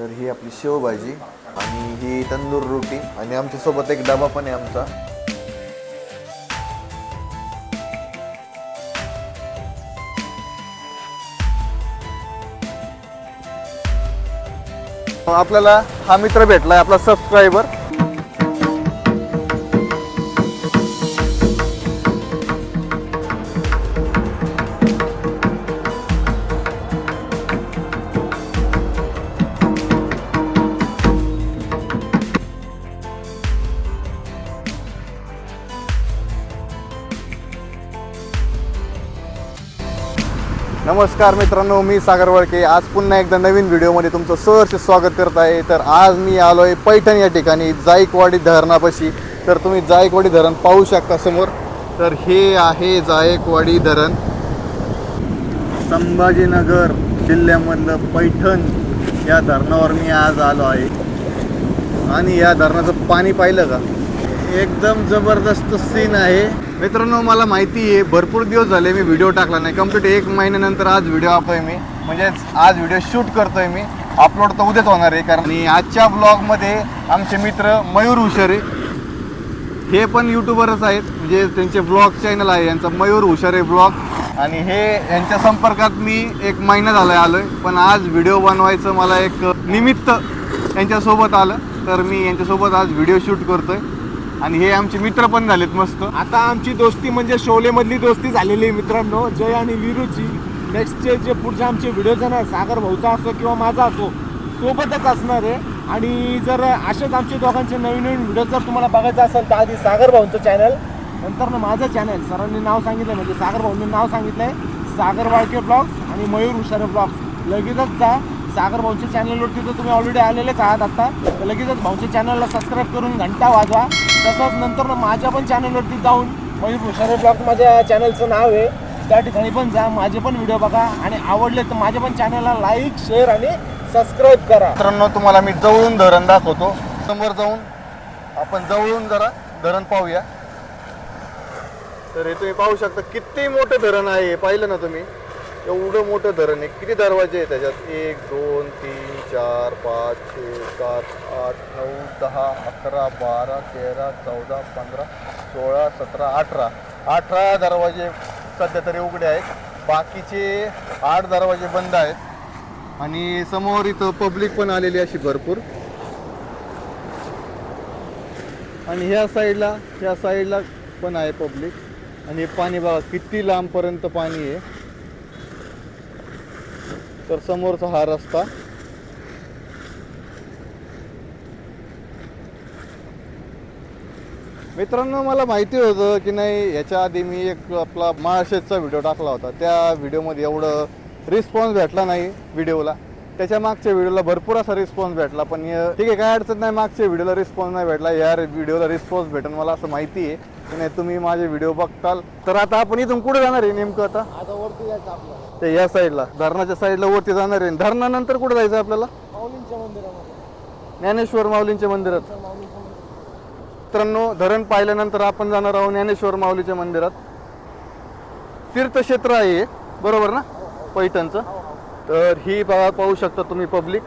तर ही आपली शेवभाजी आणि ही तंदूर रोटी आणि आमच्यासोबत एक डबा पण आहे आमचा. आपल्याला हा मित्र भेटलाय आपला सबस्क्रायबर नमस्कार मित्रांनो मी सागर वळके. आज पुन्हा एकदा नवीन व्हिडिओमध्ये तुमचं सहर्ष स्वागत करत आहे. तर आज मी आलो आहे पैठण या ठिकाणी जायकवाडी धरणापाशी. तर तुम्ही जायकवाडी धरण पाहू शकता समोर. तर हे आहे जायकवाडी धरण. संभाजीनगर जिल्ह्यामधलं पैठण या धरणावर मी आज आलो आहे. आणि या धरणाचं पाणी पाहिलं का? एकदम जबरदस्त सीन आहे. मित्रांनो मला माहिती आहे भरपूर दिवस झाले मी व्हिडिओ टाकला नाही. कंप्लीट एक महिन्यानंतर आज व्हिडिओ आपतोय मी. म्हणजेच आज व्हिडिओ शूट करतोय मी. अपलोड तर उद्याच होणार आहे कारण आजच्या ब्लॉगमध्ये आमचे मित्र मयूर हुशारे हे पण यूट्यूबरच आहेत. म्हणजे त्यांचे ब्लॉग चॅनल आहे यांचा मयूर हुशारे ब्लॉग आणि हे यांच्या संपर्कात मी एक महिना झाला आहे आलो आहे पण आज व्हिडिओ बनवायचं मला एक निमित्त यांच्यासोबत आलं. तर मी यांच्यासोबत आज व्हिडिओ शूट करतोय. आणि हे आमचे मित्र पण झालेत मस्त. आता आमची दोस्ती म्हणजे शोले मधली दोस्ती झालेली आहे मित्रांनो जय आणि विरूची. नेक्स्टचे जे पुढचे आमचे व्हिडिओज आहे सागर भाऊचा असो किंवा माझा असो सोबतच असणार आहे. आणि जर असेच आमचे दोघांचे नवीन नवीन व्हिडिओ जर तुम्हाला बघायचं असेल तर आधी सागर भाऊंचं चॅनल नंतर ना माझं चॅनल सरांनी नाव सांगितलं म्हणजे सागर भाऊंनी नाव सांगितलंय सागर वाळके ब्लॉग्स आणि मयूर हुशारे ब्लॉग्स लगेचच जा सागर भाऊंच्या चॅनलवरती तर तुम्ही ऑलरेडी आलेलेच आहात आता. तर लगेचच भाऊंच्या चॅनलला सबस्क्राईब करून घंटा वाजवा. तसंच नंतर ना माझ्या पण चॅनलवरती जाऊन मयूर भुषारे ब्लॉग माझ्या चॅनलचं नाव आहे. त्या ठिकाणी पण जा माझे पण व्हिडिओ बघा. आणि आवडले तर माझ्या पण चॅनलला लाईक शेअर आणि सबस्क्राईब करा. मित्रांनो तुम्हाला मी जवळून धरण दाखवतो. समोर जाऊन आपण जवळून जरा धरण पाहूया. तर हे तुम्ही पाहू शकता किती मोठं धरण आहे हे पाहिलं ना तुम्ही? एवढं मोठं धरण आहे. किती दरवाजे आहे त्याच्यात? एक दोन तीन चार पाच छे सात आठ नऊ दहा अकरा बारा तेरा चौदा पंधरा सोळा सतरा अठरा. अठरा दरवाजे सध्या तरी उघडे आहेत. बाकीचे आठ दरवाजे बंद आहेत. आणि समोर इथं पब्लिक पण आलेली अशी भरपूर. आणि ह्या साईडला ह्या साईडला पण आहे पब्लिक. आणि हे पाणी बघा किती लांबपर्यंत पाणी आहे. तर समोरचा हा रस्ता. मित्रांनो मला माहिती होतं की नाही याच्या आधी मी एक आपला महाशेजचा व्हिडिओ टाकला होता. त्या व्हिडिओमध्ये एवढं रिस्पॉन्स भेटला नाही व्हिडिओला त्याच्या मागच्या व्हिडिओला भरपूर असा रिस्पॉन्स भेटला पण ठीक आहे काय अडचण नाही मागच्या व्हिडिओला रिस्पॉन्स नाही भेटला. या व्हिडिओला रिस्पॉन्स भेटेल मला असं माहिती आहे. नाही तुम्ही माझे व्हिडिओ बघताल. तर आता आपण इथून कुठे जाणार आहे नेमकं आता? आता वरती जायचं आपल्याला. ते या साईडला धरणाच्या साईडला वरती जाणार आहे. धरणानंतर कुठे जायचं आपल्याला? माऊलींच्या मंदिरामध्ये. ज्ञानेश्वर माऊलींच्या मंदिरात. माऊलींच्या मंदिरात मित्रांनो धरण पाहिल्यानंतर आपण जाणार आहोत ज्ञानेश्वर माऊलीच्या मंदिरात. तीर्थक्षेत्र आहे हे, बरोबर ना? पैठणचं. तर ही बघा पाहू शकता तुम्ही पब्लिक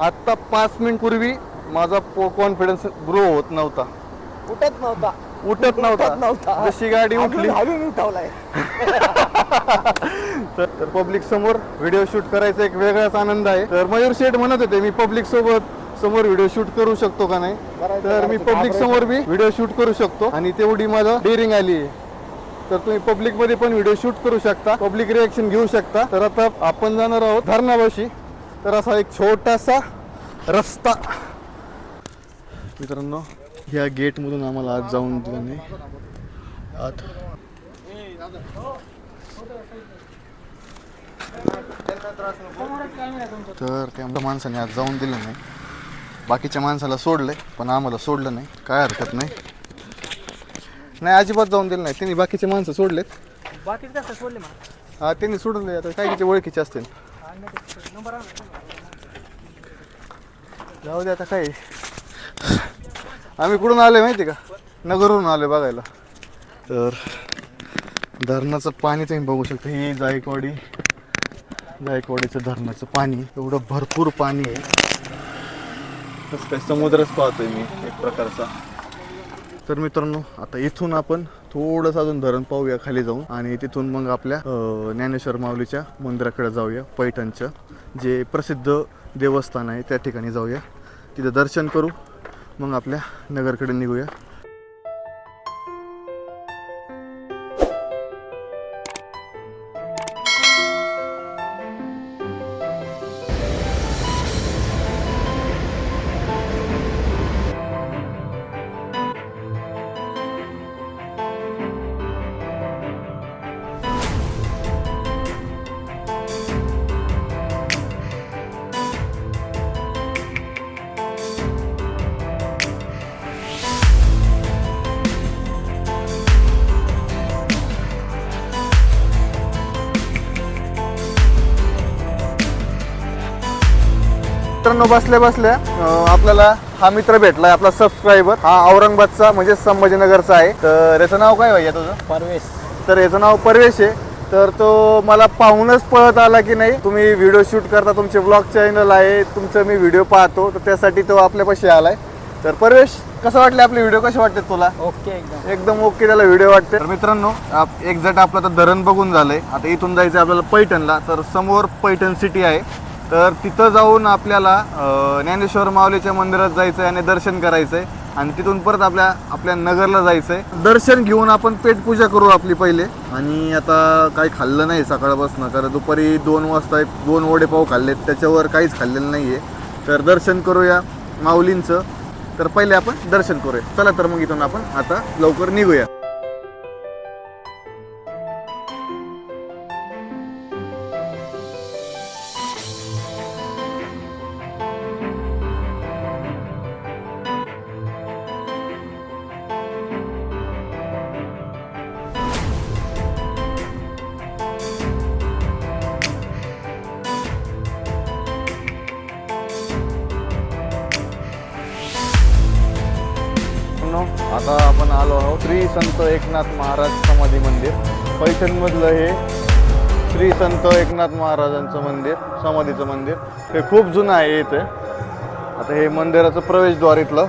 आत्ता पाच मिनिट पूर्वी माझा कॉन्फिडन्स ग्रो होत नव्हता. उठत नव्हता. उठत नव्हता. नव्हता. जशी गाडी उठली. उठवलाय. तर पब्लिक समोर व्हिडिओ शूट करायचा एक वेगळाच आनंद आहे. तर मयूर शेठ म्हणत होते मी पब्लिक सोबत समोर व्हिडिओ शूट करू शकतो का नाही? तर मी. पब्लिक समोर बी व्हिडिओ शूट करू शकतो. आणि तेवढी माझं डेअरिंग आली आहे. तर तुम्ही पब्लिकमध्ये पण व्हिडिओ शूट करू शकता. पब्लिक रिएक्शन घेऊ शकता. तर आता आपण जाणार आहोत धरणापाशी. तर असा एक छोटासा रस्ता. मित्रांनो ह्या गेट मधून आम्हाला आज जाऊन दिलं नाही. आत. तर त्या माणसाने आज जाऊन दिलं नाही. बाकीच्या माणसाला सोडलंय पण आम्हाला सोडलं नाही. काय हरकत नाही. नाही अजिबात जाऊन दिलं नाही. त्यांनी बाकीचे माणसं सोडलेत. बाकी कसं सोडले मला हा त्यांनी सोडले आता काय तिचे ओळखीचे असतील. जाऊ दे आता काय? आम्ही कुठून आले माहिती का? नगरवरून आलोय बघायला. तर धरणाचं पाणी तुम्ही बघू शकता. ही जायकवाडी जायकवाडीचं धरणाचं पाणी. एवढं भरपूर पाणी आहे. तसं काय समुद्रच पाहतोय मी एक प्रकारचा. तर मित्रांनो आता इथून आपण थोडंसं अजून धरण पाहूया खाली जाऊन. आणि तिथून मग आपल्या ज्ञानेश्वर माऊलीच्या मंदिराकडे जाऊया पैठणचं. जे प्रसिद्ध देवस्थान आहे त्या ठिकाणी जाऊया. तिथं दर्शन करू. मग आपल्या नगरकडे निघूया. मित्रांनो बसल्या बसल्या आपल्याला हा मित्र भेटलाय आपला सबस्क्रायबर हा औरंगाबादचा म्हणजे संभाजीनगरचा आहे. तर याचं नाव काय भैया तुझं? परवेश. तर याचं नाव परवेश आहे. तर तो मला पाहूनच पळत आला की नाही? तुम्ही व्हिडिओ शूट करता तुमचे ब्लॉग चॅनल आहे तुमचं मी व्हिडिओ पाहतो तर त्यासाठी तो आपल्यापाशी आलाय. तर परवेश कसं वाटले आपले व्हिडिओ कसे वाटते तुला? ओके एकदम. एकदम ओके त्याला व्हिडिओ वाटते. तर मित्रांनो आप- एक्झॅक्ट आपलं आता धरण बघून झालंय. आता इथून जायचं आपल्याला पैठणला. तर समोर पैठण सिटी आहे. तर तिथं जाऊन आपल्याला ज्ञानेश्वर माऊलीच्या मंदिरात जायचं आहे आणि दर्शन करायचं आहे आणि तिथून परत आपल्या आपल्या नगरला जायचं आहे दर्शन घेऊन आपण पेटपूजा करू आपली पहिले. आणि आता काही खाल्लं नाही सकाळपासून कारण दुपारी दोन वाजता एक दोन वडेपाव खाल्लेत. त्याच्यावर काहीच खाल्लेलं नाही आहे तर दर्शन करूया माऊलींचं. तर पहिले आपण दर्शन करूया. चला तर मग इथून आपण आता लवकर निघूया. आता आपण आलो आहोत श्री संत एकनाथ महाराज समाधी मंदिर. पैठणमधलं हे श्री संत एकनाथ महाराजांचं मंदिर समाधीचं मंदिर. हे खूप जुनं आहे इथे. आता हे मंदिराचं प्रवेशद्वार इथलं.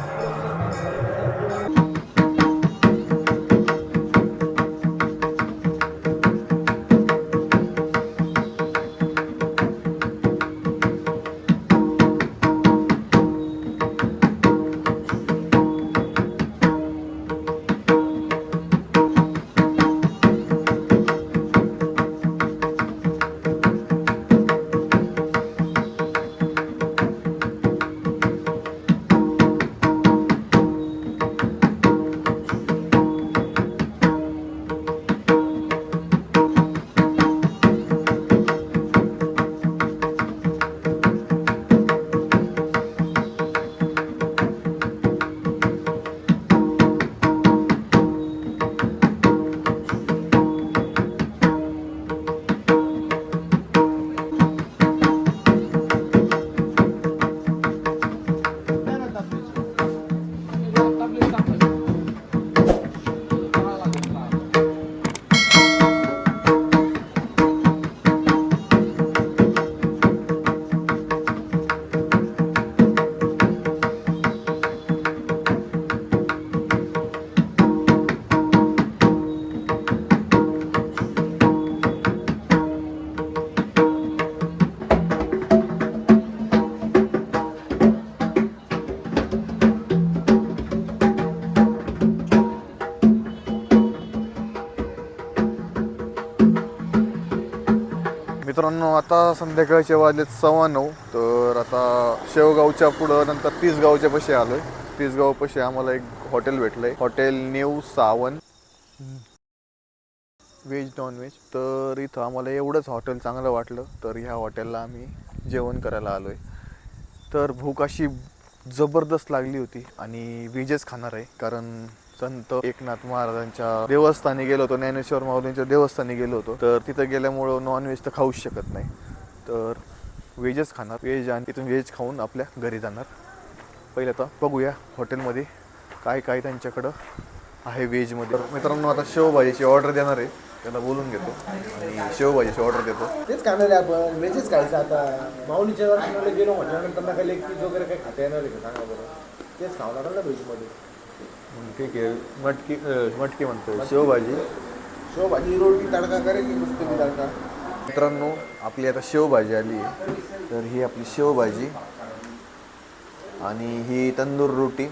मित्रांनो आता संध्याकाळचे वाजलेत सव्वा नऊ. तर आता शेवगावच्या पुढं नंतर तीसगावच्या पशी आलोय. तिसगाव पशी आम्हाला एक hotel भेटलंय. Hotel new Sawan. Veg non veg तर इथं आम्हाला एवढंच हॉटेल चांगलं वाटलं. तर ह्या हॉटेलला आम्ही जेवण करायला आलोय. तर भूक अशी जबरदस्त लागली होती आणि व्हेजच खाणार आहे. कारण संत एकनाथ महाराजांच्या देवस्थानी गेलो होतो ज्ञानेश्वर माऊलींच्या देवस्थानी गेलो होतो. तर तिथं गेल्यामुळं नॉनव्हेज तर खाऊच शकत नाही. तर व्हेजच खाणार. व्हेज आणि तिथून व्हेज खाऊन आपल्या घरी जाणार. पहिले आता बघूया हॉटेलमध्ये काय काय त्यांच्याकडं आहे व्हेजमध्ये मित्रांनो आता शेवभाजीची ऑर्डर देणार आहे. त्याला बोलून घेतो. आणि शेवभाजीची ऑर्डर देतो. तेच खाणार आहे आपण. व्हेजच खायचं आता. माऊलीच्या गेलो म्हटल्यानंतर ना काही लेग पीस वगैरे काही खाता येणार आहे का? सांगा बरं. तेच खावणार ना व्हेजमध्ये ठीक आहे मटकी अं, मटकी म्हणतोय. शेवभाजी. शेवभाजी रोटी तडका करे की नुसतं तडका? मित्रांनो आपली आता शेवभाजी आली आहे. तर ही आपली शेवभाजी आणि ही तंदूर रोटी.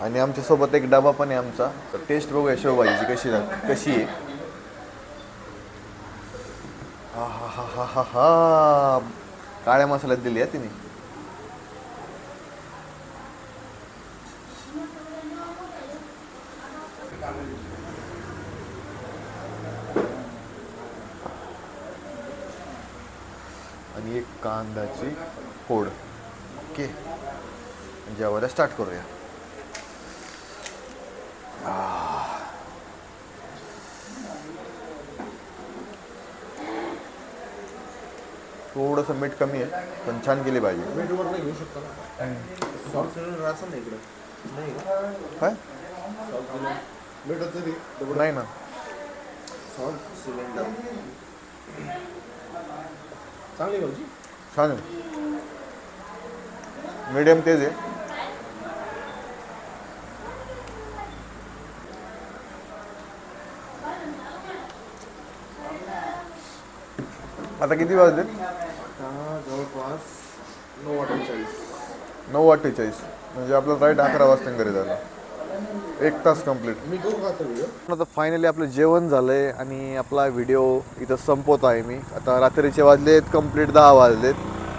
आणि आमच्यासोबत एक डबा पण आहे आमचा. तर टेस्ट बघूया शेवभाजीची कशी लाग- कशी आहे. हा हा हा हा हा हा काळ्या मसाल्यात दिली आहे तिने. आणि एक कांदाची फोड. ओके. जेवायला स्टार्ट करूया. थोडंसं मीठ कमी आहे पण छान केली पाहिजे मीठवर नाही घेऊ शकतो ना. काय? भेटत नाही नाही ना. चांगली भाजी छान आहे. मीडियम तेज आहे. आता किती वाजले? जवळपास नऊ अठ्ठेचाळीस. नऊ अठ्ठेचाळीस. म्हणजे आपलं राईट अकरा वाजता घरी झालं एक तास कंप्लीट मी आता फायनली आपलं जेवण झालंय आणि आपला व्हिडिओ इथं संपवत आहे मी. आता रात्रीचे वाजलेत कंप्लीट दहा वाजलेत.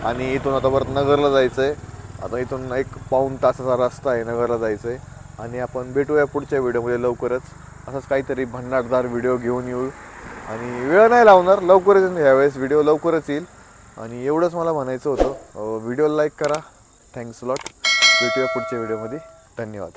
आणि इथून आता परत नगरला जायचं आहे आता इथून एक पाऊण तासाचा रस्ता आहे नगरला जायचं आहे आणि आपण भेटूया पुढच्या व्हिडिओमध्ये लवकरच. असंच काहीतरी भन्नाटदार व्हिडिओ घेऊन येऊ. आणि वेळ नाही लावणार लवकरच येईन ह्यावेळेस व्हिडिओ लवकरच येईल. आणि एवढंच मला म्हणायचं होतं. व्हिडिओ लाईक करा. थँक्स लॉट भेटूया पुढच्या व्हिडिओमध्ये धन्यवाद